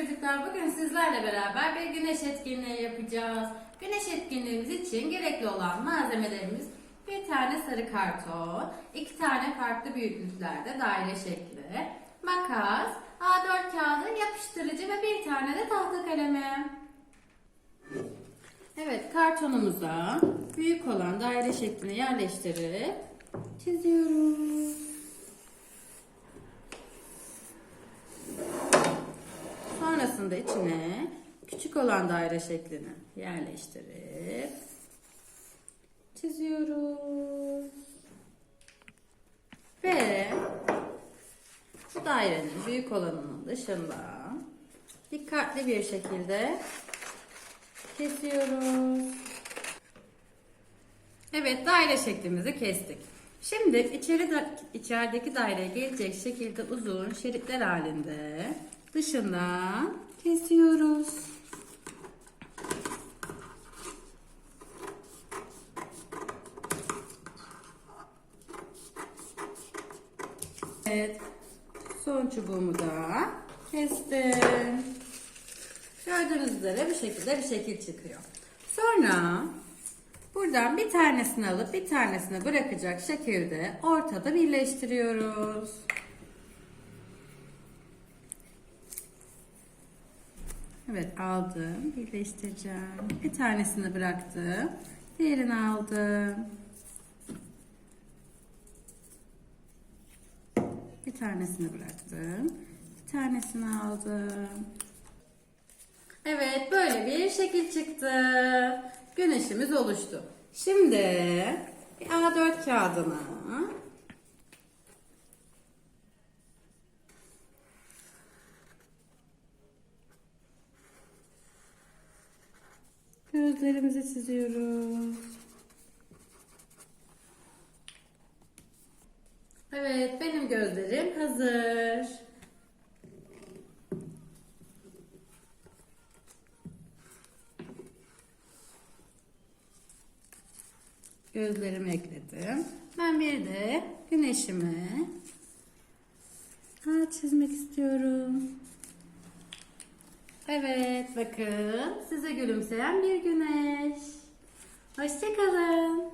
çocuklar bugün sizlerle beraber bir güneş etkinliği yapacağız. Güneş etkinliğimiz için gerekli olan malzemelerimiz bir tane sarı karton, iki tane farklı büyüklüklerde daire şekli, makas, A4 kağıdı, yapıştırıcı ve bir tane de tahta kalemi. Evet kartonumuza büyük olan daire şeklini yerleştirip çiziyoruz. Sonrasında içine küçük olan daire şeklini yerleştirip çiziyoruz. Ve bu dairenin büyük olanının dışında dikkatli bir şekilde kesiyoruz. Evet daire şeklimizi kestik. Şimdi içeri da, içerideki daireye gelecek şekilde uzun şeritler halinde dışından kesiyoruz. Evet. Son çubuğumu da kestim. Gördüğünüz üzere bu şekilde bir şekil çıkıyor. Sonra buradan bir tanesini alıp bir tanesini bırakacak şekilde ortada birleştiriyoruz. Evet aldım, birleştireceğim. Bir tanesini bıraktım, diğerini aldım. Bir tanesini bıraktım, bir tanesini aldım. Evet böyle bir şekil çıktı. Güneşimiz oluştu. Şimdi bir A4 kağıdına gözlerimizi çiziyoruz. Evet benim gözlerim hazır. Gözlerimi ekledim. Ben bir de güneşimi çizmek istiyorum. Evet bakın size gülümseyen bir güneş. Hoşçakalın.